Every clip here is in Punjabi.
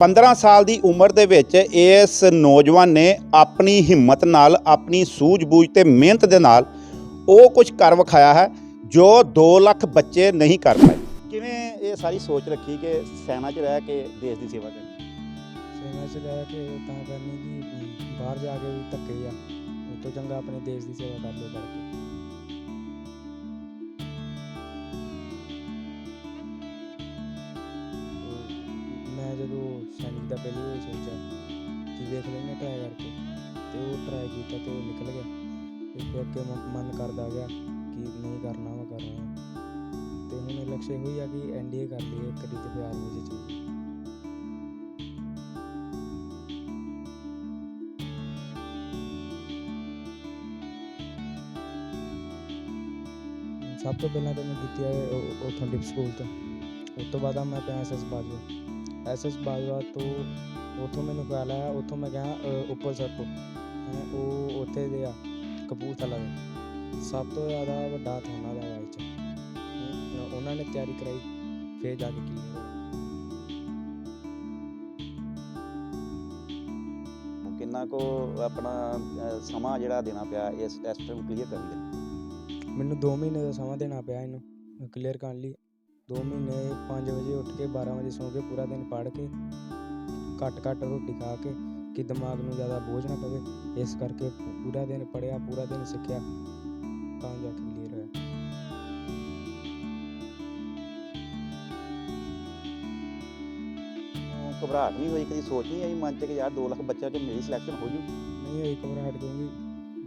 15 ਸਾਲ ਦੀ ਉਮਰ ਦੇ ਵਿੱਚ ਇਸ ਨੌਜਵਾਨ ਨੇ ਆਪਣੀ ਹਿੰਮਤ ਨਾਲ, ਆਪਣੀ ਸੂਝ-ਬੂਝ ਤੇ ਮਿਹਨਤ ਦੇ ਨਾਲ ਉਹ ਕੁਝ ਕਰ ਵਿਖਾਇਆ ਹੈ ਜੋ 2 ਲੱਖ ਬੱਚੇ ਨਹੀਂ ਕਰ ਪਾਏ। ਕਿਵੇਂ ਇਹ ਸਾਰੀ ਸੋਚ ਰੱਖੀ ਕਿ ਸੈਨਾ 'ਚ ਰਹਿ ਕੇ ਦੇਸ਼ ਦੀ ਸੇਵਾ ਕਰਨੀ? ਸੇਨਾ ਚ ਰਹਿ ਕੇ ਤਾਂ ਕਰਨੀ ਜੀ ਬਾਹਰ ਜਾ ਕੇ ਵੀ ਧੱਕੇ ਆ। ਉਸ ਤੋਂ ਚੰਗਾ ਆਪਣੇ ਦੇਸ਼ ਦੀ ਸੇਵਾ ਕਰ ਲੋ ਕਰਕੇ। ਸੈਨਿਕ ਪਹਿਲੀ ਵਾਰ ਸੋਚਿਆ ਕਿ ਵੇਖ ਲੈਨੇ ਟਰਾਈ ਕਰਕੇ ਤੇ ਉਹ ਟਰਾਈ ਕੀਤਾ ਤੇ ਉਹ ਨਿਕਲ ਗਿਆ। ਤੇ ਫਿਰ ਅੱਗੇ ਮਨ- ਕਰਦਾ ਗਿਆ ਕਿ ਨਹੀਂ ਕਰਨਾ ਵਾ ਕਰਨਾ। ਤੇ ਹੁਣ ਲਕਸ਼ ਇਹੋ ਹੀ ਆ ਕਿ ਐਨਡੀਏ ਕਰ ਲਈਏ ਇੱਕ ਤੇ ਫਿਰ ਆਰਮੀ ਚ ਸਭ ਤੋਂ ਪਹਿਲਾਂ ਤਾਂ ਮੈਂ ਕੀਤੀ ਹੈ ਉਹ- ਉੱਥੋਂ ਡਿਪ ਸਕੂਲ ਤੋਂ। ਉਸ ਤੋਂ ਬਾਅਦ ਮੈਂ ਪਿਆ ਐਸਐਸ ਬਾਜਵਾ ਐਸਐਸ ਬਾਜਵਾ ਤੋਂ ਉੱਥੋਂ ਮੈਨੂੰ ਖਿਆਲ ਆਇਆ ਉੱਥੋਂ ਮੈਂ ਗਿਆ ਉੱਪਰ ਸਰਪੋ ਹੈਂ, ਉਹ ਉੱਥੇ ਦੇ ਆ ਕਪੂਰਥਲਾ ਦੇ। ਸਭ ਤੋਂ ਜ਼ਿਆਦਾ ਵੱਡਾ ਉਹਨਾਂ ਦਾ ਵਾਈ ਚ। ਹੈਂ, ਉਹਨਾਂ ਨੇ ਤਿਆਰੀ ਕਰਾਈ ਫਿਰ ਜਾ ਕੇ ਹੋਇਆ। ਕਿੰਨਾ ਕੋ ਆਪਣਾ ਸਮਾਂ ਜਿਹੜਾ ਦੇਣਾ ਪਿਆ ਇਸ ਟੈਸਟ ਨੂੰ ਕਲੀਅਰ ਕਰਨ ਲਈ? ਮੈਨੂੰ 2 ਮਹੀਨੇ ਦਾ ਸਮਾਂ ਦੇਣਾ ਪਿਆ ਇਹਨੂੰ ਕਲੀਅਰ ਕਰਨ ਲਈ। 2 ਮਹੀਨੇ 5 ਵਜੇ ਉੱਠ ਕੇ 12 ਵਜੇ ਸੌਂ ਕੇ ਪੂਰਾ ਦਿਨ ਪੜ੍ਹ ਕੇ ਘੱਟ ਘੱਟ ਰੋਟੀ ਖਾ ਕੇ ਕਿ ਦਿਮਾਗ ਨੂੰ ਜ਼ਿਆਦਾ ਬੋਝ ਨਾ ਪਵੇ ਇਸ ਕਰਕੇ ਪੂ- ਪੂਰਾ ਦਿਨ ਪੜਿਆ ਪੂਰਾ ਦਿਨ ਸਿੱਖਿਆ ਤਾਂ ਜਾ ਕੇ ਕਲੀਅਰ ਹੋਇਆ ਉਹ ਘਬਰਾਹਟ ਨਹੀਂ ਹੋਈ ਕਦੀ ਸੋਚ ਨਹੀਂ ਆਈ ਮਨ 'ਚ ਕਿ ਯਾਰ 2 ਲੱਖ ਬੱਚਿਆਂ 'ਚ ਮੇਰੀ ਸਿਲੈਕਸ਼ਨ ਹੋ ਜੂ ਨਹੀਂ ਹੋਈ ਘਬਰਾਹਟ ਕਿਉਂਕਿ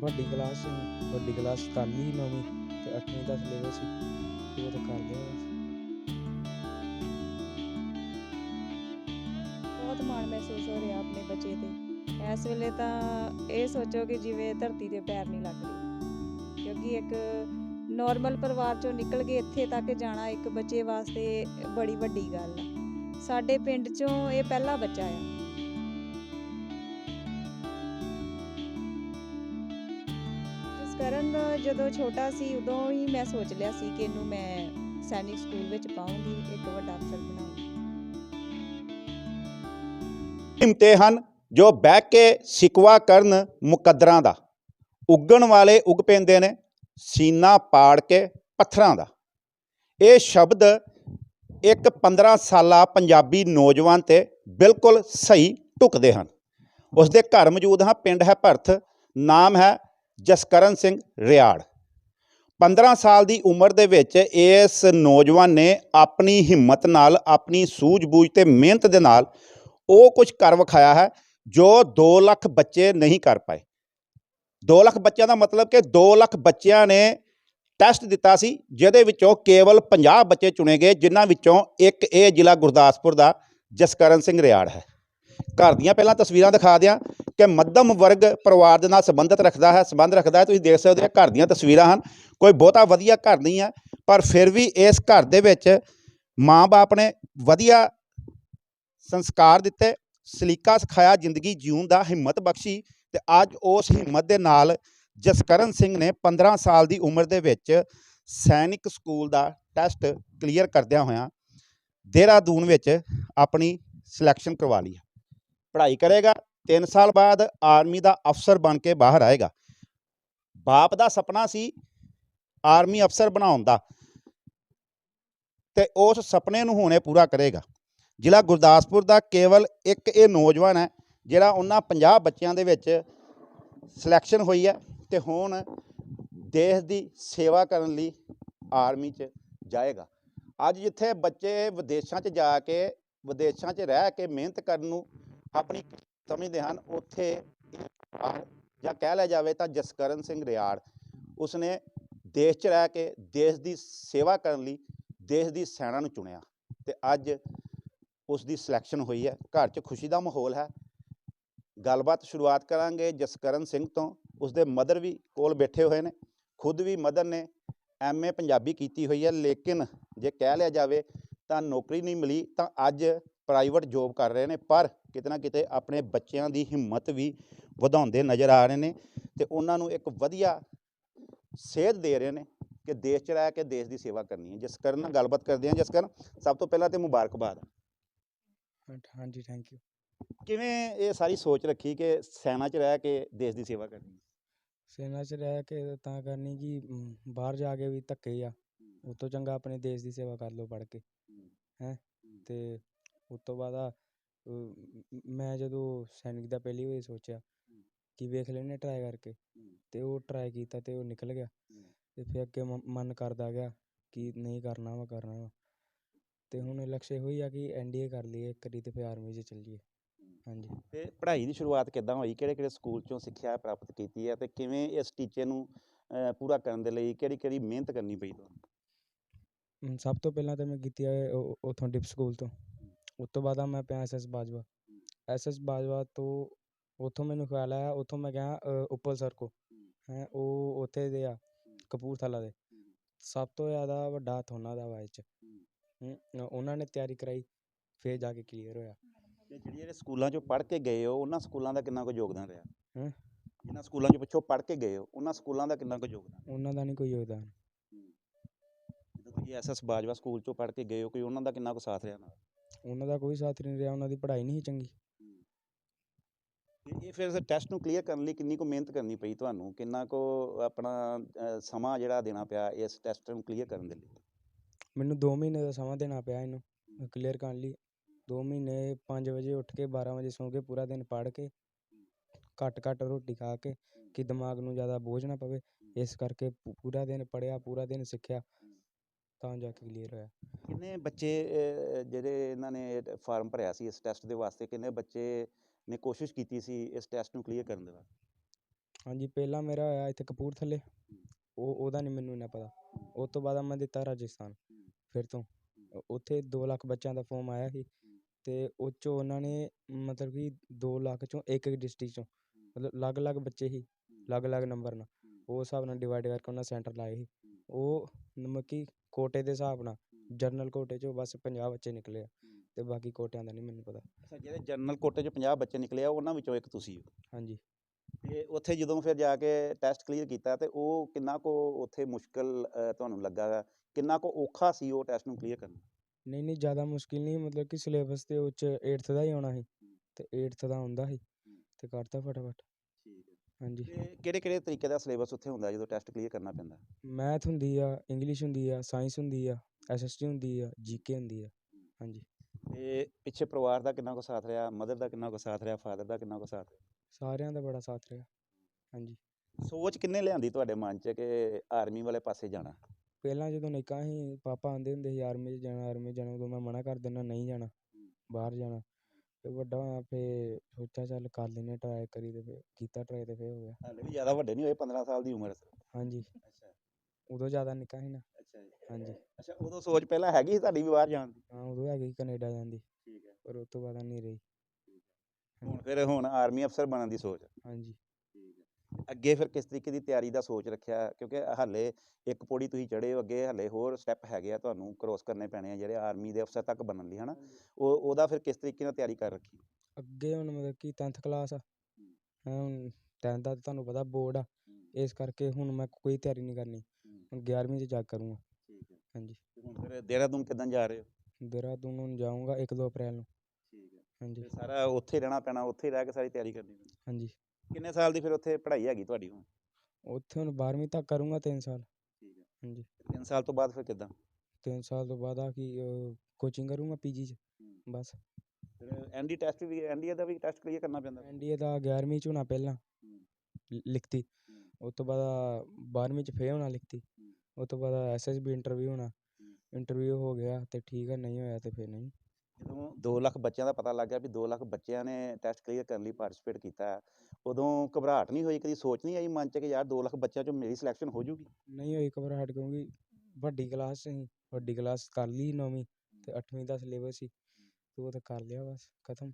ਵੱਡੀ ਕਲਾਸ ਸੀ ਵੱਡੀ ਕਲਾਸ ਕਰ ਲਈ ਨੌਵੀਂ ਤੇ 8ਵੀਂ ਦਾ ਸਿਲੇਬਸ ਸੀ ਉਹ ਤਾਂ ਕਰ ਲਿਆ ਮਾਣ ਮਹਿਸੂਸ ਹੋ ਰਿਹਾ ਆਪਣੇ ਬੱਚੇ ਤੇ। ਇਸ ਵੇਲੇ ਤਾਂ ਇਹ ਸੋਚੋ ਕਿ ਜਿਵੇਂ ਧਰਤੀ ਦੇ ਪੈਰ ਨਹੀਂ ਲੱਗ ਰਹੇ। ਕਿਉਂਕਿ ਇੱਕ ਨਾਰਮਲ ਪਰਿਵਾਰ ਚੋਂ ਨਿਕਲ ਕੇ ਇੱਥੇ ਤੱਕ ਜਾਣਾ ਇੱਕ ਬੱਚੇ ਵਾਸਤੇ ਬੜੀ ਵੱਡੀ ਗੱਲ ਆ। ਸਾਡੇ ਪਿੰਡ ਚੋਂ ਇਹ ਪਹਿਲਾ ਬੱਚਾ ਆ। ਜਿਸ ਕਰਨ ਜਦੋਂ ਛੋਟਾ ਸੀ ਉਦੋਂ ਹੀ ਮੈਂ ਸੋਚ ਲਿਆ ਸੀ ਕਿ ਇਹਨੂੰ ਮੈਂ ਸੈਨਿਕ ਸਕੂਲ ਵਿੱਚ ਪਾਉਂਗੀ, ਇੱਕ ਵੱਡਾ ਅਫਸਰ ਬਣਾਉਂਗੀ। ਹਿੰਮਤੇ ਹਨ ਜੋ ਬਹਿ ਕੇ ਸਿਕਵਾ ਕਰਨ ਮੁਕੱਦਰਾਂ ਦਾ। ਉੱਗਣ ਵਾਲੇ ਉੱਗ ਪੈਂਦੇ ਨੇ, ਸੀਨਾ ਪਾੜ ਕੇ ਪੱਥਰਾਂ ਦਾ। ਇਹ ਸ਼ਬਦ ਇੱਕ 15 ਸਾਲਾ ਪੰਜਾਬੀ ਨੌਜਵਾਨ ਤੇ ਬਿਲਕੁਲ ਸਹੀ ਢੁਕਦੇ ਹਨ। ਉਸ ਦੇ ਘਰ ਮੌਜੂਦ ਹਾਂ, ਪਿੰਡ ਹੈ ਭਰਥ, ਨਾਮ ਹੈ ਜਸਕਰਨ ਸਿੰਘ ਰਿਆੜ। 15 ਸਾਲ ਦੀ ਉਮਰ ਦੇ ਵਿੱਚ ਇਸ ਨੌਜਵਾਨ ਨੇ ਆਪਣੀ ਹਿੰਮਤ ਨਾਲ, ਆਪਣੀ ਸੂਝ-ਬੂਝ ਤੇ ਮਿਹਨਤ ਦੇ ਨਾਲ ਉਹ ਕੁਝ ਕਰ ਵਿਖਾਇਆ ਹੈ ਜੋ 2 ਲੱਖ ਬੱਚੇ ਨਹੀਂ ਕਰ ਪਾਏ। 2 ਲੱਖ ਬੱਚਿਆਂ ਦਾ ਮਤਲਬ ਕਿ 2 ਲੱਖ ਬੱਚਿਆਂ ਨੇ ਟੈਸਟ ਦਿੱਤਾ ਸੀ, ਜਿਹਦੇ ਵਿੱਚੋਂ ਕੇਵਲ 50 ਬੱਚੇ ਚੁਣੇ ਗਏ, ਜਿਨ੍ਹਾਂ ਵਿੱਚੋਂ ਇੱਕ ਇਹ ਜ਼ਿਲ੍ਹਾ ਗੁਰਦਾਸਪੁਰ ਦਾ ਜਸਕਰਨ ਸਿੰਘ ਰਿਆੜ ਹੈ। ਘਰ ਦੀਆਂ ਪਹਿਲਾਂ ਤਸਵੀਰਾਂ ਦਿਖਾ ਦਿਆਂ ਕਿ ਮੱਧਮ ਵਰਗ ਪਰਿਵਾਰ ਦੇ ਨਾਲ ਸੰਬੰਧਿਤ ਰੱਖਦਾ ਹੈ, ਸੰਬੰਧ ਰੱਖਦਾ ਹੈ, ਤੁਸੀਂ ਦੇਖ ਸਕਦੇ ਹੋ ਘਰ ਦੀਆਂ ਤਸਵੀਰਾਂ ਹਨ। ਕੋਈ ਬਹੁਤਾ ਵਧੀਆ ਘਰ ਨਹੀਂ ਹੈ, ਪਰ ਫਿਰ ਵੀ ਇਸ ਘਰ ਦੇ ਵਿੱਚ ਮਾਂ-ਬਾਪ ਨੇ ਵਧੀਆ ਸੰਸਕਾਰ ਦਿੱਤੇ, ਸਲੀਕਾ ਸਿਖਾਇਆ ਜ਼ਿੰਦਗੀ ਜਿਉਣ ਦਾ ਹਿੰਮਤ ਬਖਸ਼ੀ ਤੇ ਅੱਜ ਉਸ ਹਿੰਮਤ ਦੇ ਨਾਲ ਜਸਕਰਨ ਸਿੰਘ ਨੇ 15 ਸਾਲ ਦੀ ਉਮਰ ਦੇ ਵਿੱਚ ਸੈਨਿਕ ਸਕੂਲ ਦਾ ਟੈਸਟ ਕਲੀਅਰ ਕਰਦਿਆਂ ਹੋਇਆਂ ਦੇਹਰਾਦੂਨ ਵਿੱਚ ਆਪਣੀ ਸਿਲੈਕਸ਼ਨ ਕਰਵਾ ਲਈ ਪੜ੍ਹਾਈ ਕਰੇਗਾ 3 ਸਾਲ ਬਾਅਦ ਆਰਮੀ ਦਾ ਅਫਸਰ ਬਣ ਕੇ ਬਾਹਰ ਆਏਗਾ। ਬਾਪ ਦਾ ਸੁਪਨਾ ਸੀ ਆਰਮੀ ਅਫਸਰ ਬਣਾਉਣ ਦਾ ਤੇ ਉਸ ਸੁਪਨੇ ਨੂੰ ਹੁਣੇ ਪੂਰਾ ਕਰੇਗਾ। ਜ਼ਿਲ੍ਹਾ ਗੁਰਦਾਸਪੁਰ ਦਾ ਕੇਵਲ ਇੱਕ ਇਹ ਨੌਜਵਾਨ ਹੈ, ਜਿਹੜਾ ਉਹਨਾਂ 50 ਬੱਚਿਆਂ ਦੇ ਵਿੱਚ ਸਿਲੈਕਸ਼ਨ ਹੋਈ ਹੈ ਤੇ ਹੁਣ ਦੇਸ਼ ਦੀ ਸੇਵਾ ਕਰਨ ਲਈ ਆਰਮੀ 'ਚ ਜਾਏਗਾ। ਅੱਜ ਜਿੱਥੇ ਬੱਚੇ ਵਿਦੇਸ਼ਾਂ 'ਚ ਜਾ ਕੇ, ਵਿਦੇਸ਼ਾਂ 'ਚ ਰਹਿ ਕੇ ਮਿਹਨਤ ਕਰਨ ਨੂੰ ਆਪਣੀ ਸਮਝਦੇ ਹਨ, ਉੱਥੇ ਜਾਂ ਕਹਿ ਲਿਆ ਜਾਵੇ ਤਾਂ ਜਸਕਰਨ ਸਿੰਘ ਰਿਆੜ, ਉਸਨੇ ਦੇਸ਼ 'ਚ ਰਹਿ ਕੇ ਦੇਸ਼ ਦੀ ਸੇਵਾ ਕਰਨ ਲਈ ਦੇਸ਼ ਦੀ ਸੈਨਾ ਨੂੰ ਚੁਣਿਆ ਤੇ ਅੱਜ ਉਸ ਦੀ ਸਿਲੈਕਸ਼ਨ ਹੋਈ ਹੈ। ਘਰ 'ਚ ਖੁਸ਼ੀ ਦਾ ਮਾਹੌਲ ਹੈ। ਗੱਲਬਾਤ ਸ਼ੁਰੂਆਤ ਕਰਾਂਗੇ ਜਸਕਰਨ ਸਿੰਘ ਤੋਂ। ਉਸਦੇ ਮਦਰ ਵੀ ਕੋਲ ਬੈਠੇ ਹੋਏ ਨੇ। ਖੁਦ ਵੀ ਮਦਰ ਨੇ ਐਮਏ ਪੰਜਾਬੀ ਕੀਤੀ ਹੋਈ ਹੈ। ਲੇਕਿਨ ਜੇ ਕਹਿ ਲਿਆ ਜਾਵੇ ਤਾਂ ਨੌਕਰੀ ਨਹੀਂ ਮਿਲੀ ਤਾਂ ਅੱਜ ਪ੍ਰਾਈਵੇਟ ਜੋਬ ਕਰ ਰਹੇ ਨੇ। ਪਰ ਕਿਤੇ ਨਾ ਕਿਤੇ ਆਪਣੇ ਬੱਚਿਆਂ ਦੀ ਹਿੰਮਤ ਵੀ ਵਧਾਉਂਦੇ ਨਜ਼ਰ ਆ ਰਹੇ ਨੇ ਤੇ ਉਹਨਾਂ ਨੂੰ ਇੱਕ ਵਧੀਆ ਸੇਧ ਦੇ ਰਹੇ ਨੇ ਕਿ ਦੇਸ਼ 'ਚ ਰਹਿ ਕੇ ਦੇਸ਼ ਦੀ ਸੇਵਾ ਕਰਨੀ ਹੈ। ਜਸਕਰਨ ਨਾਲ ਗੱਲਬਾਤ ਕਰਦੇ ਹਾਂ। ਜਸਕਰਨ, ਸਭ ਤੋਂ ਪਹਿਲਾਂ ਤੇ ਮੁਬਾਰਕਬਾਦ। ਹਾਂਜੀ ਥੈਂਕ ਯੂ ਕਿਵੇਂ ਇਹ ਸਾਰੀ ਸੋਚ ਰੱਖੀ ਕਿ ਸੈਨਾ 'ਚ ਰਹਿ ਕੇ ਦੇਸ਼ ਦੀ ਸੇਵਾ ਕਰਨੀ? ਸੈਨਾ 'ਚ ਰਹਿ ਕੇ ਤਾਂ ਕਰਨੀ ਕਿ ਬਾਹਰ ਜਾ ਕੇ ਵੀ ਧੱਕੇ ਆ। ਉਹ ਤੋਂ ਚੰਗਾ ਆਪਣੇ ਦੇਸ਼ ਦੀ ਸੇਵਾ ਕਰ ਲਓ ਪੜ੍ਹ ਕੇ ਹੈਂ। ਤੇ ਉਸ ਤੋਂ ਬਾਅਦ ਮ- ਜਦੋਂ ਸੈਨਿਕ ਦਾ ਪਹਿਲੀ ਵਾਰੀ ਸੋਚਿਆ ਕਿ ਵੇਖ ਲੈਨੇ ਟਰਾਈ ਕਰਕੇ ਤੇ ਉਹ ਟਰਾਈ ਕੀਤਾ ਤੇ ਉਹ ਨਿਕਲ ਗਿਆ। ਤੇ ਫਿਰ ਅੱਗੇ ਮਨ ਕਰਦਾ ਗਿਆ ਕਿ ਨਹੀਂ ਕਰਨਾ ਵਾ ਕਰਨਾ ਵਾ। ਤੇ ਹੁਣ ਲਕਸ਼ ਇਹੋ ਹੀ ਆ ਕਿ ਐਨਡੀਏ ਕਰ ਲਈਏ ਇੱਕ ਵਾਰੀ ਤੇ ਫਿਰ ਆਰਮੀ 'ਚ ਚੱਲ ਜਾਈਏ ਹਾਂਜੀ। ਤੇ ਪੜ੍ਹਾਈ ਦੀ ਸ਼ੁਰੂਆਤ ਕਿੱਦਾਂ ਹੋਈ? ਕਿਹੜੇ ਕਿਹੜੇ ਸਕੂਲ 'ਚੋਂ ਸਿੱਖਿਆ ਪ੍ਰਾਪਤ ਕੀਤੀ ਹੈ? ਤੇ ਕਿਵੇਂ ਇਸ ਟੀਚੇ ਨੂੰ ਅ, ਪੂਰਾ ਕਰਨ ਦੇ ਲਈ ਕਿਹੜੀ ਕਿਹੜੀ ਮਿਹਨਤ ਕਰਨੀ ਪਈ ਤੁਹਾਨੂੰ? ਸਭ ਤੋਂ ਪਹਿਲਾਂ ਤਾਂ ਮੈਂ ਕੀਤੀ ਹੈ ਉ- ਉੱਥੋਂ ਡਿਪ ਸਕੂਲ ਤੋਂ। ਉਸ ਤੋਂ ਬਾਅਦ ਆ ਮੈਂ ਪਿਆ S S Bajwa. S S Bajwa ਤੋਂ ਉੱਥੋਂ ਮੈਨੂੰ ਖਿਆਲ ਆਇਆ ਉੱਥੋਂ ਮੈਂ ਗਿਆ ਅ, ਉੱਪਲ ਸਰ ਕੋ ਹੈ ਉਹ ਉੱਥੇ ਦੇ ਆ ਕਪੂਰਥਲਾ ਦੇ। ਸਭ ਤੋਂ ਜ਼ਿਆਦਾ ਵੱਡਾ ਹੱਥ ਉਹਨਾਂ ਦਾ ਵਾ ਇਹ 'ਚ। ਉਹਨਾਂ ਨੇ ਤਿਆਰੀ ਕਰਾਈ ਫਿਰ ਜਾ ਕੇ ਕਲੀਅਰ ਹੋਇਆ। ਤੇ ਜਿਹੜੀ ਜਿਹੜੇ ਸਕੂਲਾਂ 'ਚੋਂ ਪੜ੍ਹ ਕੇ ਗਏ ਹੋ ਉਹਨਾਂ ਸਕੂਲਾਂ ਦਾ ਕਿੰਨਾ ਕੁ ਯੋਗਦਾਨ ਰਿਹਾ? ਹੈਂ? ਜਿਨ੍ਹਾਂ ਸਕੂਲਾਂ 'ਚ ਪਿੱਛੋਂ ਪੜ੍ਹ ਕੇ ਗਏ ਹੋ ਉਹਨਾਂ ਸਕੂਲਾਂ ਦਾ ਕਿੰਨਾ ਕੁ ਯੋਗਦਾਨ? ਉਹਨਾਂ ਦਾ ਨਹੀਂ ਕੋਈ ਯੋਗਦਾਨ। ਜਦੋਂ ਤੁਸੀਂ ਐਸਐਸ ਬਾਜਵਾ ਸਕੂਲ 'ਚੋਂ ਪੜ੍ਹ ਕੇ ਗਏ ਹੋ ਕੋਈ ਉਹਨਾਂ ਦਾ ਕਿੰਨਾ ਕੁ ਸਾਥ ਰਿਹਾ ਨਾਲ? ਉਹਨਾਂ ਦਾ ਕੋਈ ਸਾਥ ਨਹੀਂ ਰਿਹਾ ਉਹਨਾਂ ਦੀ ਪੜ੍ਹਾਈ ਨਹੀਂ ਸੀ ਚੰਗੀ। ਤੇ ਇਹ ਫਿਰ ਟੈਸਟ ਨੂੰ ਕਲੀਅਰ ਕਰਨ ਲਈ ਕਿੰਨੀ ਕੁ ਮਿਹਨਤ ਕਰਨੀ ਪਈ ਤੁਹਾਨੂੰ? ਕਿੰਨਾ ਕੁ ਆਪਣਾ ਅ, ਸਮਾਂ ਜਿਹੜਾ ਦੇਣਾ ਪਿਆ ਇਸ ਟੈਸਟ ਨੂੰ ਕਲੀਅਰ ਕਰਨ ਦੇ ਲਈ? ਮੈਨੂੰ 2 ਮਹੀਨੇ ਦਾ ਸਮਾਂ ਦੇਣਾ ਪਿਆ ਇਹਨੂੰ ਕਲੀਅਰ ਕਰਨ ਲਈ। 2 ਮਹੀਨੇ 5 ਵਜੇ ਉੱਠ ਕੇ 12 ਵਜੇ ਸੌਂ ਕੇ ਪੂਰਾ ਦਿਨ ਪੜ੍ਹ ਕੇ ਘੱਟ ਘੱਟ ਰੋਟੀ ਖਾ ਕੇ ਕਿ ਦਿਮਾਗ ਨੂੰ ਜ਼ਿਆਦਾ ਬੋਝ ਨਾ ਪਵੇ ਇਸ ਕਰਕੇ ਪੂਰਾ ਦਿਨ ਪੜ੍ਹਿਆ ਪੂਰਾ ਦਿਨ ਸਿੱਖਿਆ ਤਾਂ ਜਾ ਕੇ ਕਲੀਅਰ ਹੋਇਆ। ਕਿੰਨੇ ਬੱਚੇ ਜਿਹੜੇ ਇਹਨਾਂ ਨੇ ਫਾਰਮ ਭਰਿਆ ਸੀ ਇਸ ਟੈਸਟ ਦੇ ਵਾਸਤੇ ਕਿੰਨੇ ਬੱਚੇ ਨੇ ਕੋਸ਼ਿਸ਼ ਕੀਤੀ ਸੀ ਇਸ ਟੈਸਟ ਨੂੰ ਕਲੀਅਰ ਕਰਨ ਦੇ ਵਾਸਤੇ ਹਾਂਜੀ ਪਹਿਲਾਂ ਮੇਰਾ ਹੋਇਆ ਇੱਥੇ ਕਪੂਰਥਲੇ। ਉਹ ਉਹਦਾ ਨਹੀਂ ਮੈਨੂੰ ਇੰਨਾ ਪਤਾ। ਉਸ ਤੋਂ ਬਾਅਦ ਮੈਂ ਦਿੱਤਾ ਰਾਜਸਥਾਨ। ਫਿਰ ਤੋਂ। ਉੱਥੇ 2 ਲੱਖ ਬੱਚਿਆਂ ਦਾ ਫਾਰਮ ਆਇਆ ਸੀ ਤੇ ਉਹ 'ਚੋਂ ਉਹਨਾਂ ਨੇ ਮਤਲਬ ਕਿ 2 ਲੱਖ ਚੋਂ ਇੱਕ ਇੱਕ ਡਿਸਟ੍ਰਿਕਟ ਚੋਂ ਮਤਲਬ ਅਲੱਗ-ਅਲੱਗ ਬੱਚੇ ਸੀ ਅਲੱਗ-ਅਲੱਗ ਨੰਬਰ ਨਾਲ। ਉਹ ਹਿਸਾਬ ਨਾਲ ਡਿਵਾਈਡ ਕਰਕੇ ਉਹਨਾਂ ਸੈਂਟਰ ਲਾਏ ਸੀ। ਉਹ ਮਤਲਬ ਕਿ ਕੋਟੇ ਦੇ ਹਿਸਾਬ ਨਾਲ ਜਨਰਲ ਕੋਟੇ 'ਚੋਂ ਬਸ 50 ਬੱਚੇ ਨਿਕਲੇ ਆ ਤੇ ਬਾਕੀ ਕੋਟਿਆਂ ਦਾ ਨਹੀਂ ਮੈਨੂੰ ਪਤਾ। ਅੱਛਾ ਜਿਹੜੇ ਜਨਰਲ ਕੋਟੇ 'ਚ 50 ਬੱਚੇ ਨਿਕਲੇ ਆ ਉਹਨਾਂ ਵਿੱਚੋਂ ਇੱਕ ਤੁਸੀਂ ਹੋ? ਹਾਂਜੀ। ਤੇ ਉੱਥੇ ਜਦੋਂ ਫਿਰ ਜਾ ਕੇ ਟੈਸਟ ਕਲੀਅਰ ਕੀਤਾ ਤੇ ਉਹ ਕਿੰਨਾ ਕੁ ਉੱਥੇ ਮੁਸ਼ਕਲ ਅ, ਤੁਹਾਨੂੰ ਲੱਗਾ? ਕਿੰਨਾ ਕੁ ਔਖਾ ਸੀ ਉਹ ਟੈਸਟ ਨੂੰ ਕਲੀਅਰ ਕਰਨਾ? ਨਹੀਂ ਨਹੀਂ ਜ਼ਿਆਦਾ ਮੁਸ਼ਕਿਲ ਨਹੀਂ ਮਤਲਬ ਕਿ ਸਿਲੇਬਸ ਤੇ ਉਹ 'ਚ 8th ਦਾ ਹੀ ਆਉਣਾ ਸੀ ਤੇ 8th ਦਾ ਹੁੰਦਾ ਸੀ ਤੇ ਕਰਤਾ ਫਟਾਫਟ। ਠੀਕ ਹੈ। ਹਾਂਜੀ। ਤੇ ਕਿਹੜੇ ਕਿਹੜੇ ਤਰੀਕੇ ਦਾ ਸਿਲੇਬਸ ਉੱਥੇ ਹੁੰਦਾ ਜਦੋਂ ਟੈਸਟ ਕਲੀਅਰ ਕਰਨਾ ਪੈਂਦਾ? ਮੈਥ ਹੁੰਦੀ ਆ ਇੰਗਲਿਸ਼ ਹੁੰਦੀ ਆ ਸਾਇੰਸ ਹੁੰਦੀ ਆ ਐਸਐਸਟੀ ਹੁੰਦੀ ਆ ਜੀਕੇ ਹੁੰਦੀ ਆ। ਹਾਂਜੀ। ਤੇ ਪਿੱਛੇ ਪਰਿਵਾਰ ਦਾ ਕਿੰਨਾ ਕੁ ਸਾਥ ਰਿਹਾ? ਮਦਰ ਦਾ ਕਿੰਨਾ ਕੁ ਸਾਥ ਰਿਹਾ? ਫਾਦਰ ਦਾ ਕਿੰਨਾ ਕੁ ਸਾਥ ਰਿਹਾ? ਸਾਰਿਆਂ ਦਾ ਬੜਾ ਸਾਥ ਰਿਹਾ। ਹਾਂਜੀ। ਸੋਚ ਕਿੰਨੇ ਲਿਆਂਦੀ ਤੁਹਾਡੇ ਮਨ 'ਚ ਕਿ ਆਰਮੀ ਵਾਲੇ ਪਾਸੇ ਜਾਣਾ? ਪਹਿਲਾਂ ਜਦੋਂ ਨਿੱਕਾ ਸੀ ਪਾਪਾ ਆਂਦੇ ਹੁੰਦੇ ਸੀ ਆਰਮੀ 'ਚ ਜਾਣਾ ਆਰਮੀ 'ਚ ਜਾਣਾ ਉਦੋਂ ਮੈਂ ਮਨਾ ਕਰ ਦਿੰਦਾ ਨਹੀਂ ਜਾਣਾ ਬਾਹਰ ਜਾਣਾ। ਫਿਰ ਵੱਡਾ ਹੋਇਆ ਫਿਰ ਸੋਚਿਆ ਚੱਲ ਕਰ ਲੈਨੇ ਟਰਾਈ ਕਰੀ ਤੇ ਫਿਰ ਕੀਤਾ ਟਰਾਈ ਤੇ ਫਿਰ ਹੋ ਗਿਆ। ਹਾਲੇ ਵੀ ਜ਼ਿਆਦਾ ਵੱਡੇ ਨਹੀਂ ਹੋਏ 15 ਸਾਲ ਦੀ ਉਮਰ ਹਾਂਜੀ। ਅੱਛਾ। ਉਦੋਂ ਜ਼ਿਆਦਾ ਨਿੱਕਾ ਸੀ ਨਾ। ਅੱਛਾ ਜੀ। ਹਾਂਜੀ। ਅੱਛਾ ਉਦੋਂ ਸੋਚ ਪਹਿਲਾਂ ਹੈਗੀ ਸੀ ਤੁਹਾਡੀ ਵੀ ਬਾਹਰ ਜਾਣ ਦੀ? ਹਾਂ ਉਦੋਂ ਹੈਗੀ ਸੀ ਕੈਨੇਡਾ ਜਾਂਦੀ ਠੀਕ ਹੈ। ਪਰ ਉਸ ਤੋਂ ਬਾਅਦ ਨਹੀਂ ਰਹੀ ਹੁਣ ਫਿਰ ਹੁਣ ਆਰਮੀ ਅਫਸਰ ਬਣਨ ਦੀ ਸੋਚ। ਹਾਂਜੀ। ਅੱਗੇ ਫਿਰ ਕਿਸ ਤਰੀਕੇ ਦੀ ਤਿਆਰੀ ਦਾ ਸੋਚ ਰੱਖਿਆ? ਕਿਉਂਕਿ ਹਾਲੇ ਇੱਕ ਪੌੜੀ ਤੁਸੀਂ ਚੜ੍ਹੇ ਹੋ ਅੱਗੇ ਹਾਲੇ ਹੋਰ ਸਟੈਪ ਹੈਗੇ ਆ ਤੁਹਾਨੂੰ ਕ੍ਰੋਸ ਕਰਨੇ ਪੈਣੇ ਆ ਜਿਹੜੇ ਆਰਮੀ ਦੇ ਅਫਸਰ ਤੱਕ ਬਣਨ ਲਈ ਹਨਾ? ਉਹ ਉਹਦਾ ਫਿਰ ਕਿਸ ਤਰੀਕੇ ਨਾਲ ਤਿਆਰੀ ਕਰ ਰੱਖੀ? ਅੱਗੇ ਹੁਣ ਮਤਲਬ ਕਿ 10th ਕਲਾਸ ਆ। ਹੈਂ। ਹੁਣ 10th ਦਾ ਤਾਂ ਤੁਹਾਨੂੰ ਪਤਾ ਬੋਰਡ ਆ। ਇਸ ਕਰਕੇ ਹੁਣ ਮੈਂ ਕੋਈ ਤਿਆਰੀ ਨਹੀਂ ਕਰਨੀ। ਹੁਣ 11ਵੀਂ 'ਚ ਜਾ ਕਰੂੰਗਾ। ਠੀਕ ਹੈ। ਹਾਂਜੀ। ਤੇ ਹੁਣ ਫਿਰ ਦੇਹਰਾਦੂਨ ਕਿੱਦਾਂ ਜਾ ਰਹੇ ਹੋ? ਦੇਹਰਾਦੂਨ ਹੁਣ ਜਾਊਂਗਾ 1-2 ਅਪ੍ਰੈਲ ਨੂੰ। ਠੀਕ ਹੈ। ਹਾਂਜੀ। ਸਾਰਾ ਉੱਥੇ ਰਹਿਣਾ ਪੈਣਾ ਉੱਥੇ ਰਹਿ ਕੇ ਸਾਰੀ ਤਿਆਰੀ ਕਰਨੀ ਪੈਣੀ। ਹਾਂਜੀ। ਕਿੰਨੇ ਸਾਲ ਦੀ ਫਿਰ ਉੱਥੇ ਪੜ੍ਹਾਈ ਹੈਗੀ ਤੁਹਾਡੀ ਹੁਣ? ਉੱਥੇ ਹੁਣ 12ਵੀਂ ਤੱਕ ਕਰੂੰਗਾ 3 ਸਾਲ। ਠੀਕ ਹੈ। ਹਾਂਜੀ। 3 ਸਾਲ ਤੋਂ ਬਾਅਦ ਫਿਰ ਕਿੱਦਾਂ? 3 ਸਾਲ ਤੋਂ ਬਾਅਦ ਆ ਕਿ ਕੋਚਿੰਗ ਕਰੂੰਗਾ ਪੀਜੀ 'ਚ ਬਸ। ਫਿਰ ਐਨਡੀ ਟੈਸਟ ਵੀ ਐਨਡੀਏ ਦਾ ਵੀ ਟੈਸਟ ਕਲੀਅਰ ਕਰਨਾ ਪੈਂਦਾ ਐਨਡੀਏ ਦਾ 11ਵੀਂ 'ਚ ਹੋਣਾ ਪਹਿਲਾਂ ਲਿਖਤੀ। ਉਸ ਤੋਂ ਬਾਅਦ 12ਵੀਂ 'ਚ ਫੇਰ ਹੋਣਾ ਲਿਖਤੀ। ਉਸ ਤੋਂ ਬਾਅਦ ਐਸਐਸਬੀ ਇੰਟਰਵਿਊ ਹੋਣਾ। ਇੰਟਰਵਿਊ ਹੋ ਗਿਆ ਤੇ ਠੀਕ ਹੈ ਨਹੀਂ ਹੋਇਆ ਤੇ ਫਿਰ ਨਹੀਂ। ਜਦੋਂ 2 ਲੱਖ ਬੱਚਿਆਂ ਦਾ ਪਤਾ ਲੱਗ ਗਿਆ ਵੀ 2 ਲੱਖ ਬੱਚਿਆਂ ਨੇ ਟੈਸਟ ਕਲੀਅਰ ਕਰਨ ਲਈ ਪਾਰਟਿਸਿਪੇਟ ਕੀਤਾ ਹੈ, ਉਦੋਂ ਘਬਰਾਹਟ ਨਹੀਂ ਹੋਈ ਕਦੀ ਸੋਚ ਨਹੀਂ ਆਈ ਮਨ 'ਚ ਕਿ ਯਾਰ 2 ਲੱਖ ਬੱਚਿਆਂ 'ਚੋਂ ਮੇਰੀ ਸਿਲੈਕਸ਼ਨ ਹੋ ਜੂਗੀ? ਨਹੀਂ ਹੋਈ ਘਬਰਾਹਟ ਕਿਉਂਕਿ ਵੱਡੀ ਕਲਾਸ ਸੀ ਵੱਡੀ ਕਲਾਸ ਕਰ ਲਈ ਨੌਵੀਂ ਤੇ 8ਵੀਂ ਦਾ ਸਿਲੇਬਸ ਸੀ ਤੇ ਉਹ ਤਾਂ ਕਰ ਲਿਆ ਬਸ ਖਤਮ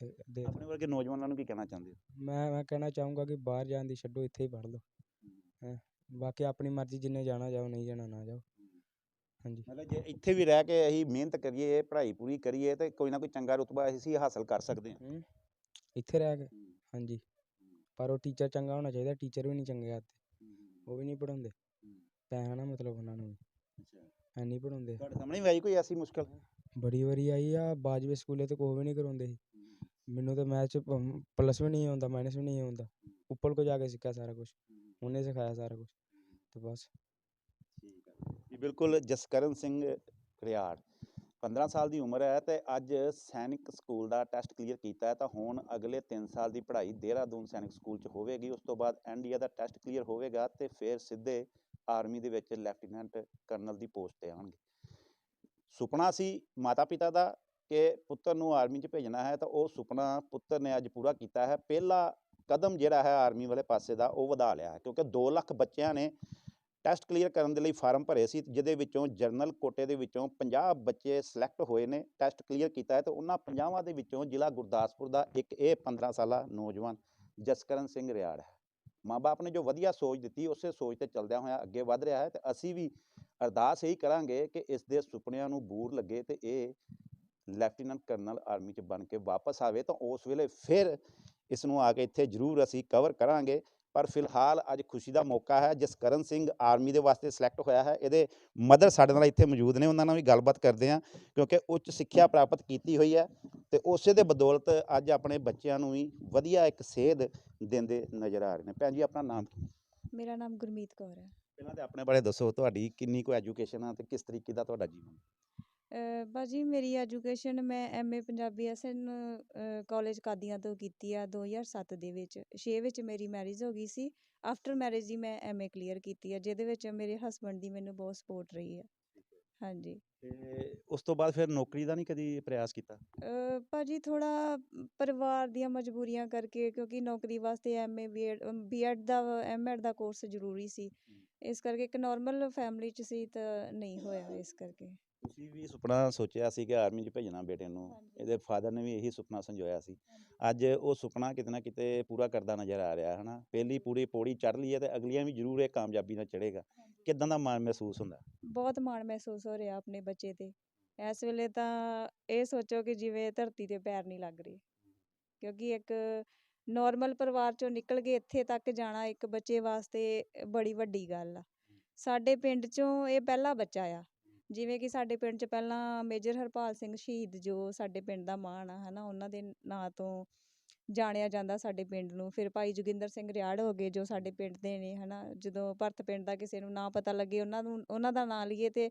ਤੇ ਦੇ ਆਪਣੇ ਵਰਗੇ ਨੌਜਵਾਨਾਂ ਨੂੰ ਕੀ ਕਹਿਣਾ ਚਾਹੁੰਦੇ ਹੋ? ਮੈਂ ਮੈਂ ਕਹਿਣਾ ਚਾਹੂੰਗਾ ਕਿ ਬਾਹਰ ਜਾਣ ਦੀ ਛੱਡੋ ਇੱਥੇ ਹੀ ਪੜ੍ਹ ਲਓ। ਹੈਂ ਬਾਕੀ ਆਪਣੀ ਮਰਜ਼ੀ ਜਿੰਨੇ ਜਾਣਾ ਜਾਓ ਨਹੀਂ ਜਾਣਾ ਨਾ ਜਾਓ। ਹਾਂਜੀ। ਮਤਲਬ ਜੇ ਇੱਥੇ ਵੀ ਰਹਿ ਕੇ ਅਸੀਂ ਮਿਹਨਤ ਕਰੀਏ ਪੜ੍ਹਾਈ ਪੂਰੀ ਕਰੀਏ ਤੇ ਕੋਈ ਨਾ ਕੋਈ ਚੰਗਾ ਰੁਤਬਾ ਅਸੀਂ ਹਾਸਲ ਕਰ ਸਕਦੇ ਹਾਂ। ਹੂੰ ਇੱਥੇ ਰਹਿ ਕੇ। ਹਾਂਜੀ। ਪਰ ਉਹ ਟੀਚਰ ਚੰਗਾ ਹੋਣਾ ਚਾਹੀਦਾ ਟੀਚਰ ਵੀ ਨਹੀਂ ਚੰਗੇ ਆਤੇ ਉਹ ਵੀ ਨਹੀਂ ਪੜਾਉਂਦੇ ਪੈਸਾ ਨਾ ਮਤਲਬ ਉਹਨਾਂ ਨੂੰ ਐ ਨਹੀਂ ਪੜਾਉਂਦੇ ਤੁਹਾਡੇ ਸਾਹਮਣੇ ਵੀ ਆਈ ਕੋਈ ਐਸੀ ਮੁਸ਼ਕਲ? ਬੜੀ ਵਾਰੀ ਆਈ ਆ ਬਾਜਵੇ ਸਕੂਲੇ ਤੇ ਕੋਈ ਵੀ ਨਹੀਂ ਕਰਾਉਂਦੇ ਸੀ। ਮੈਨੂੰ ਤਾਂ ਮੈਥ 'ਚ ਪਲੱਸ ਵੀ ਨਹੀਂ ਆਉਂਦਾ ਮਾਈਨਸ ਵੀ ਨਹੀਂ ਆਉਂਦਾ। ਉੱਪਰ ਕੋ ਜਾ ਕੇ ਸਿੱਖਿਆ ਸਾਰਾ ਕੁਝ ਉਹਨੇ ਸਿਖਾਇਆ ਸਾਰਾ ਕੁਝ ਤੇ ਬਸ। ਬਿਲਕੁਲ ਜਸਕਰਨ ਸਿੰਘ ਖੜਿਆੜ। 15 ਸਾਲ ਦੀ ਉਮਰ ਹੈ ਤੇ ਅੱਜ ਸੈਨਿਕ ਸਕੂਲ ਦਾ ਟੈਸਟ ਕਲੀਅਰ ਕੀਤਾ ਹੈ ਤਾਂ ਹੁਣ ਅਗਲੇ 3 ਸਾਲ ਦੀ ਪੜ੍ਹਾਈ ਦੇਹਰਾਦੂਨ ਸੈਨਿਕ ਸਕੂਲ 'ਚ ਹੋਵੇਗੀ। ਉਸ ਤੋਂ ਬਾਅਦ ਐਨਡੀਏ ਦਾ ਟੈਸਟ ਕਲੀਅਰ ਹੋਵੇਗਾ ਤੇ ਫਿਰ ਸਿੱਧੇ ਆਰਮੀ ਦੇ ਵਿੱਚ ਲੈਫਟੀਨੈਂਟ ਕਰਨਲ ਦੀ ਪੋਸਟ ਤੇ ਆਉਣਗੇ। ਸੁਪਨਾ ਸੀ ਮਾਤਾ ਪਿਤਾ ਦਾ ਕਿ ਪੁੱਤਰ ਨੂੰ ਆਰਮੀ 'ਚ ਭੇਜਣਾ ਹੈ ਤਾਂ ਉਹ ਸੁਪਨਾ ਪੁੱਤਰ ਨੇ ਅੱਜ ਪੂਰਾ ਕੀਤਾ ਹੈ। ਪਹਿਲਾ ਕਦਮ ਜਿਹੜਾ ਹੈ ਆਰਮੀ ਵਾਲੇ ਪਾਸੇ ਦਾ ਉਹ ਵਧਾ ਲਿਆ ਹੈ ਕਿਉਂਕਿ 2 ਲੱਖ ਬੱਚਿਆਂ ਨੇ ਟੈਸਟ ਕਲੀਅਰ ਕਰਨ ਦੇ ਲਈ ਫਾਰਮ ਭਰੇ ਸੀ, ਜਿਹਦੇ ਵਿੱਚੋਂ ਜਰਨਲ ਕੋਟੇ ਦੇ ਵਿੱਚੋਂ 50 ਬੱਚੇ ਸਿਲੈਕਟ ਹੋਏ ਨੇ, ਟੈਸਟ ਕਲੀਅਰ ਕੀਤਾ ਹੈ ਤੇ ਉਹਨਾਂ 50ਵਾਂ ਦੇ ਵਿੱਚੋਂ ਜ਼ਿਲ੍ਹਾ ਗੁਰਦਾਸਪੁਰ ਦਾ ਇੱਕ ਇਹ 15 ਸਾਲਾ ਨੌਜਵਾਨ ਜਸਕਰਨ ਸਿੰਘ ਰਿਆੜ ਹੈ। ਮਾਂ-ਬਾਪ ਨੇ ਜੋ ਵਧੀਆ ਸੋਚ ਦਿੱਤੀ, ਉਸੇ ਸੋਚ ਤੇ ਚੱਲਦਿਆਂ ਹੋਇਆ ਅੱਗੇ ਵਧ ਰਿਹਾ ਹੈ ਤੇ ਅਸੀਂ ਵੀ ਅਰਦਾਸ ਇਹੀ ਕਰਾਂਗੇ ਕਿ ਇਸ ਦੇ ਸੁਪਨਿਆਂ ਨੂੰ ਬੂਰ ਲੱਗੇ ਤੇ ਇਹ ਲੈਫਟੀਨੈਂਟ ਕਰਨਲ ਆਰਮੀ ਚ ਬਣ ਕੇ ਵਾਪਸ ਆਵੇ ਤਾਂ ਉਸ ਵੇਲੇ ਫਿਰ ਇਸ ਨੂੰ ਆ ਕੇ ਇੱਥੇ ਜ਼ਰੂਰ ਅਸੀਂ ਕਵਰ ਕਰਾਂਗੇ। ਪਰ ਫਿਲਹਾਲ ਅੱਜ ਖੁਸ਼ੀ ਦਾ ਮੌਕਾ ਹੈ ਜਸਕਰਨ ਸਿੰਘ ਆਰਮੀ ਦੇ ਵਾਸਤੇ ਸਿਲੈਕਟ ਹੋਇਆ ਹੈ। ਇਹਦੇ ਮਦਰ ਸਾਡੇ ਨਾਲ ਇੱਥੇ ਮੌਜੂਦ ਨੇ ਉਹਨਾਂ ਨਾਲ ਵੀ ਗੱਲਬਾਤ ਕਰਦੇ ਹਾਂ ਕਿਉਂਕਿ ਉੱਚ ਸਿੱਖਿਆ ਪ੍ਰਾਪਤ ਕੀਤੀ ਹੋਈ ਹੈ ਤੇ ਉਸੇ ਦੇ ਬਦੌਲਤ ਅੱਜ ਆਪਣੇ ਬੱਚਿਆਂ ਨੂੰ ਵੀ ਵਧੀਆ ਇੱਕ ਸੇਧ ਦਿੰਦੇ ਨਜ਼ਰ ਆ ਰਹੇ ਨੇ। ਭੈਣ ਜੀ ਆਪਣਾ ਨਾਮ ਕੀ? ਮੇਰਾ ਨਾਮ ਗੁਰਮੀਤ ਕੌਰ ਹੈ। ਪਹਿਲਾਂ ਤੇ ਆਪਣੇ ਬਾਰੇ ਦੱਸੋ ਤੁਹਾਡੀ ਕਿੰਨੀ ਕੁ ਐਜੂਕੇਸ਼ਨ ਆ ਤੇ ਕਿਸ ਤਰੀਕੇ ਦਾ ਤੁਹਾਡਾ ਜੀਵਨ? ਅ, ਬਾਜੀ ਮੇਰੀ ਐਜੂਕੇਸ਼ਨ ਮੈਂ M A Punjabi S N college Qadian ਤੋਂ ਕੀਤੀ ਆ 2007 ਦੇ ਵਿੱਚ। 6 ਵਿੱਚ ਮੇਰੀ ਮੈਰਿਜ ਹੋ ਗਈ ਸੀ। ਆਫਟਰ ਮੈਰਿਜ ਹੀ ਮੈਂ ਐਮਏ ਕਲੀਅਰ ਕੀਤੀ ਆ ਜਿਹਦੇ ਵਿੱਚ ਮੇਰੇ ਹਸਬੰਡ ਦੀ ਮੈਨੂੰ ਬਹੁਤ ਸਪੋਰਟ ਰਹੀ ਹੈ ਹਾਂਜੀ। ਤੇ ਉਸ ਤੋਂ ਬਾਅਦ ਫਿਰ ਨੌਕਰੀ ਦਾ ਨਹੀਂ ਕਦੀ ਪ੍ਰਯਾਸ ਕੀਤਾ? ਅ, ਭਾਜੀ ਥੋੜਾ ਪਰਿਵਾਰ ਦੀਆਂ ਮਜਬੂਰੀਆਂ ਕਰਕੇ ਕਿਉਂਕਿ ਨੌਕਰੀ ਵਾਸਤੇ M A B Ed B Ed the MEd ਦਾ ਕੋਰਸ ਜ਼ਰੂਰੀ ਸੀ। ਇਸ ਕਰਕੇ ਇੱਕ ਨਾਰਮਲ ਫੈਮਿਲੀ ਚ ਸੀ ਤਾਂ ਨਹੀਂ ਹੋਇਆ ਇਸ ਕਰਕੇ। ਤੁਸੀਂ ਵੀ ਸੁਪਨਾ ਸੋਚਿਆ ਸੀ ਕਿ ਆਰਮੀ 'ਚ ਭੇਜਣਾ ਬੇਟੇ ਨੂੰ। ਇਹਦੇ ਫਾਦਰ ਨੇ ਵੀ ਇਹੀ ਸੁਪਨਾ ਸੰਜੋਇਆ ਸੀ। ਅੱਜ ਉਹ ਸੁਪਨਾ ਕਿਤੇ ਨਾ ਕਿਤੇ ਪੂਰਾ ਕਰਦਾ ਨਜ਼ਰ ਆ ਰਿਹਾ ਹੈ ਨਾ ਪਹਿਲੀ ਪੂਰੀ ਪੌੜੀ ਚੜ੍ਹ ਲਈ ਹੈ ਤੇ ਅਗਲੀਆਂ ਵੀ ਜ਼ਰੂਰ ਇਹ ਕਾਮਯਾਬੀ ਨਾਲ ਚੜ੍ਹੇਗਾ। ਕਿਦਾਂ ਦਾ ਮਾਣ ਮਹਿਸੂਸ ਹੁੰਦਾ? ਬਹੁਤ ਮਾਣ ਮਹਿਸੂਸ ਹੋ ਰਿਹਾ ਆਪਣੇ ਬੱਚੇ ਤੇ। ਇਸ ਵੇਲੇ ਤਾਂ ਇਹ ਸੋਚੋ ਕਿ ਜਿਵੇਂ ਧਰਤੀ ਤੇ ਪੈਰ ਨਹੀਂ ਲੱਗ ਰਹੇ। ਕਿਉਂਕਿ ਇੱਕ ਨਾਰਮਲ ਪਰਿਵਾਰ ਚੋਂ ਨਿਕਲ ਕੇ ਇੱਥੇ ਤੱਕ ਜਾਣਾ ਇੱਕ ਬੱਚੇ ਵਾਸਤੇ ਬੜੀ ਵੱਡੀ ਗੱਲ ਆ। ਸਾਡੇ ਪਿੰਡ ਚੋਂ ਇਹ ਪਹਿਲਾ ਬੱਚਾ ਆ। ਜਿਵੇਂ ਕਿ ਸਾਡੇ ਪਿੰਡ 'ਚ ਪਹਿਲਾਂ ਮੇਜਰ ਹਰਪਾਲ ਸਿੰਘ ਸ਼ਹੀਦ ਜੋ ਸਾਡੇ ਪਿੰਡ ਦਾ ਮਾਣ ਆ ਹੈ ਨਾ ਉਹਨਾਂ ਦੇ ਨਾਂ ਤੋਂ ਜਾਣਿਆ ਜਾਂਦਾ ਸਾਡੇ ਪਿੰਡ ਨੂੰ। ਫਿਰ ਭਾਈ ਜੋਗਿੰਦਰ ਸਿੰਘ ਰਿਆੜ ਹੋ ਗਏ ਜੋ ਸਾਡੇ ਪਿੰਡ ਦੇ ਨੇ ਹੈ ਨਾ ਜਦੋਂ ਭਰਤ ਪਿੰਡ ਦਾ ਕਿਸੇ ਨੂੰ ਨਾਂ ਪਤਾ ਲੱਗੇ ਉਹਨਾਂ ਨੂੰ, ਉਹਨਾਂ ਦਾ ਨਾਂ ਲਈਏ ਤੇ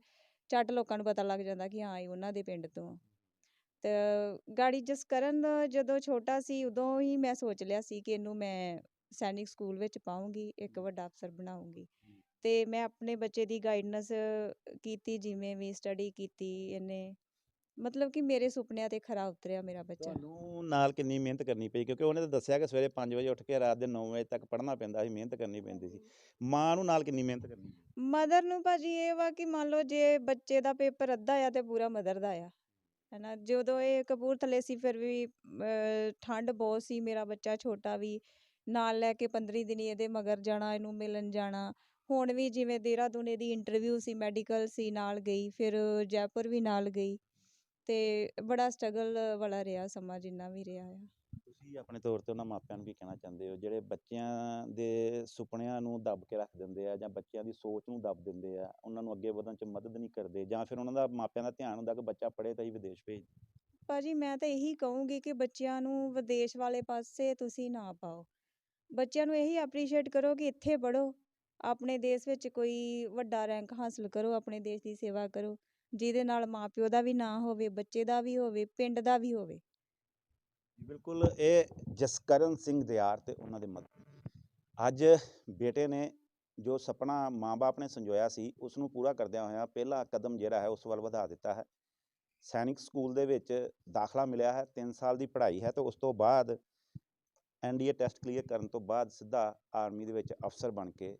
ਝੱਟ ਲੋਕਾਂ ਨੂੰ ਪਤਾ ਲੱਗ ਜਾਂਦਾ ਕਿ ਹਾਂ, ਇਹ ਉਹਨਾਂ ਦੇ ਪਿੰਡ ਤੋਂ ਤੇ ਗਾੜੀ ਜਸਕਰਨ ਜਦੋਂ ਛੋਟਾ ਸੀ, ਉਦੋਂ ਹੀ ਮੈਂ ਸੋਚ ਲਿਆ ਸੀ ਕਿ ਇਹਨੂੰ ਮੈਂ ਸੈਨਿਕ ਸਕੂਲ ਵਿੱਚ ਪਾਉਂਗੀ ਇੱਕ ਵੱਡਾ ਅਫਸਰ ਬਣਾਉਂਗੀ ਤੇ ਮੈਂ ਆਪਣੇ ਬੱਚੇ ਦੀ ਗਾਈਡਨੈਸ ਕੀਤੀ ਜਿਵੇਂ ਵੀ ਸਟੱਡੀ ਕੀਤੀ ਇਹਨੇ। ਮਤਲਬ ਕਿ ਮੇਰੇ ਸੁਪਨਿਆਂ ਤੇ ਖਰਾ ਉਤਰਿਆ ਮੇਰਾ ਬੱਚਾ। ਤੁਹਾਨੂੰ ਨਾਲ ਕਿੰਨੀ ਮਿਹਨਤ ਕਰਨੀ ਪਈ? ਕਿਉਂਕਿ ਉਹਨੇ ਤਾਂ ਦੱਸਿਆ ਕਿ ਸਵੇਰੇ 5 ਵਜੇ ਉੱਠ ਕੇ ਰਾਤ ਦੇ 9 ਵਜੇ ਤੱਕ ਪੜ੍ਹਨਾ ਪੈਂਦਾ ਸੀ ਮਿਹਨਤ ਕਰਨੀ ਪੈਂਦੀ ਸੀ। ਮਾਂ ਨੂੰ ਨਾਲ ਕਿੰਨੀ ਮਿਹਨਤ ਕਰਨੀ ਮਦਰ ਨੂੰ ਭਾਜੀ ਇਹ ਵਾ ਕਿ ਮੰਨ ਲਓ ਜੇ ਬੱਚੇ ਦਾ ਪੇਪਰ ਅੱਧਾ ਆ ਤੇ ਪੂਰਾ ਮਦਰ ਦਾ ਆ। ਹੈਨਾ ਜਦੋਂ ਇਹ ਕਪੂਰਥਲੇ ਸੀ ਫਿਰ ਵੀ ਠੰਡ ਬਹੁਤ ਸੀ ਮੇਰਾ ਬੱਚਾ ਛੋਟਾ ਵੀ। ਨਾਲ ਲੈ ਕੇ 15 ਦਿਨ ਇਹਦੇ ਮਗਰ ਜਾਣਾ ਇਹਨੂੰ ਮਿਲਣ ਜਾਣਾ। ਹੁਣ ਵੀ ਜਿਵੇਂ ਦੇਹਰਾਦੂਨ ਇਹਦੀ ਇੰਟਰਵਿਊ ਸੀ ਮੈਡੀਕਲ ਸੀ ਨਾਲ ਗਈ ਫਿਰ ਜੈਪੁਰ ਵੀ ਨਾਲ ਗਈ ਤੇ ਬੜਾ ਸਟਰਗਲ ਵਾਲਾ ਰਿਹਾ ਸਮਾਂ ਜਿੰਨਾ ਵੀ ਰਿਹਾ ਆ। ਤੁਸੀਂ ਆਪਣੇ ਤੌਰ ਤੇ ਉਹਨਾਂ ਮਾਪਿਆਂ ਨੂੰ ਕੀ ਕਹਿਣਾ ਚਾਹੁੰਦੇ ਹੋ? ਜਿਹੜੇ ਬੱਚਿਆਂ ਦੇ ਸੁਪਨਿਆਂ ਨੂੰ ਦੱਬ ਕੇ ਰੱਖ ਦਿੰਦੇ ਆ ਜਾਂ ਬੱਚਿਆਂ ਦੀ ਸੋਚ ਨੂੰ ਦੱਬ ਦਿੰਦੇ ਆ ਉਹਨਾਂ ਨੂੰ ਅੱਗੇ ਵਧਣ 'ਚ ਮਦਦ ਨਹੀਂ ਕਰਦੇ ਜਾਂ ਫਿਰ ਉਹਨਾਂ ਦਾ ਮਾਪਿਆਂ ਦਾ ਧਿਆਨ ਹੁੰਦਾ ਕਿ ਬੱਚਾ ਪੜ੍ਹੇ ਤਾਂ ਹੀ ਵਿਦੇਸ਼ ਭੇਜ ਭਾਜੀ ਮੈਂ ਤਾਂ ਇਹੀ ਕਹੂੰਗੀ ਕਿ ਬੱਚਿਆਂ ਨੂੰ ਵਿਦੇਸ਼ ਵਾਲੇ ਪਾਸੇ ਤੁਸੀਂ ਨਾ ਪਾਓ। ਬੱਚਿਆਂ ਨੂੰ ਇਹੀ ਐਪਰੀਸ਼ੀਏਟ ਕਰੋ ਕਿ ਇੱਥੇ ਪੜ੍ਹੋ। ਆਪਣੇ ਦੇਸ਼ ਵਿੱਚ ਕੋਈ ਵੱਡਾ ਰੈਂਕ ਹਾਸਲ ਕਰੋ, ਆਪਣੇ ਦੇਸ਼ ਦੀ ਸੇਵਾ ਕਰੋ, ਜਿਹਦੇ ਨਾਲ ਮਾਂ ਪਿਓ ਦਾ ਵੀ ਨਾਂ ਹੋਵੇ, ਬੱਚੇ ਦਾ ਵੀ ਹੋਵੇ, ਪਿੰਡ ਦਾ ਵੀ ਹੋਵੇ। ਬਿਲਕੁਲ, ਇਹ ਜਸਕਰਨ ਸਿੰਘ ਦਿਆਰ ਤੇ ਉਹਨਾਂ ਦੇ ਮਦਦ ਅੱਜ ਬੇਟੇ ਨੇ ਜੋ ਸੁਪਨਾ ਮਾਂ-ਬਾਪ ਨੇ ਸੰਜੋਇਆ ਸੀ ਉਸ ਨੂੰ ਪੂਰਾ ਕਰਦਿਆਂ ਹੋਇਆਂ ਪਹਿਲਾ ਕਦਮ ਜਿਹੜਾ ਹੈ, ਉਸ ਵੱਲ ਵਧਾ ਦਿੱਤਾ ਹੈ। ਸੈਨਿਕ ਸਕੂਲ ਦੇ ਵਿੱਚ ਦਾਖਲਾ ਮਿਲਿਆ ਹੈ 3 ਸਾਲ ਦੀ ਪੜ੍ਹਾਈ ਹੈ, ਤੇ ਉਸ ਤੋਂ ਬਾਅਦ ਐਨਡੀਏ ਟੈਸਟ ਕਲੀਅਰ ਕਰਨ ਤੋਂ ਬਾਅਦ ਸਿੱਧਾ ਆਰਮੀ ਦੇ ਵਿੱਚ ਅਫਸਰ ਬਣ ਕੇ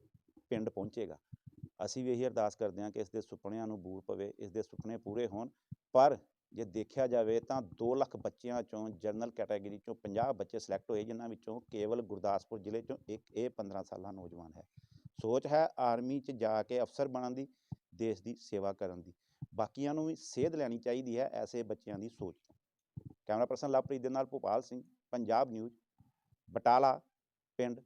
ਪਿੰਡ ਪਹੁੰਚੇਗਾ। ਅਸੀਂ ਵੀ ਇਹੀ ਅਰਦਾਸ ਕਰਦੇ ਹਾਂ ਕਿ ਇਸ ਦੇ ਸੁਪਨਿਆਂ ਨੂੰ ਬੂਰ ਪਵੇ, ਇਸ ਦੇ ਸੁਪਨੇ ਪੂਰੇ ਹੋਣ। ਪਰ ਜੇ ਦੇਖਿਆ ਜਾਵੇ ਤਾਂ 2 ਲੱਖ ਬੱਚਿਆਂ ਚੋਂ ਜਨਰਲ ਕੈਟਾਗਰੀ ਚੋਂ 50 ਬੱਚੇ ਸਿਲੈਕਟ ਹੋਏ, ਜਿਨ੍ਹਾਂ ਵਿੱਚੋਂ ਕੇਵਲ ਗੁਰਦਾਸਪੁਰ ਜ਼ਿਲ੍ਹੇ ਚੋਂ ਇੱਕ, ਇਹ 15 ਸਾਲਾ ਨੌਜਵਾਨ ਹੈ। ਸੋਚ ਹੈ ਆਰਮੀ 'ਚ ਜਾ ਕੇ ਅਫਸਰ ਬਣਨ ਦੀ, ਦੇਸ਼ ਦੀ ਸੇਵਾ ਕਰਨ ਦੀ। ਬਾਕੀਆਂ ਨੂੰ ਵੀ ਸੇਧ ਲੈਣੀ ਚਾਹੀਦੀ ਹੈ ਐਸੇ ਬੱਚਿਆਂ ਦੀ ਸੋਚ ਤੋਂ। ਕੈਮਰਾ ਪਰਸਨ ਲਵਪ੍ਰੀਤ ਦੇ ਨਾਲ ਭੋਪਾਲ ਸਿੰਘ, ਪੰਜਾਬ ਨਿਊਜ਼, ਬਟਾਲਾ, ਪਿੰਡ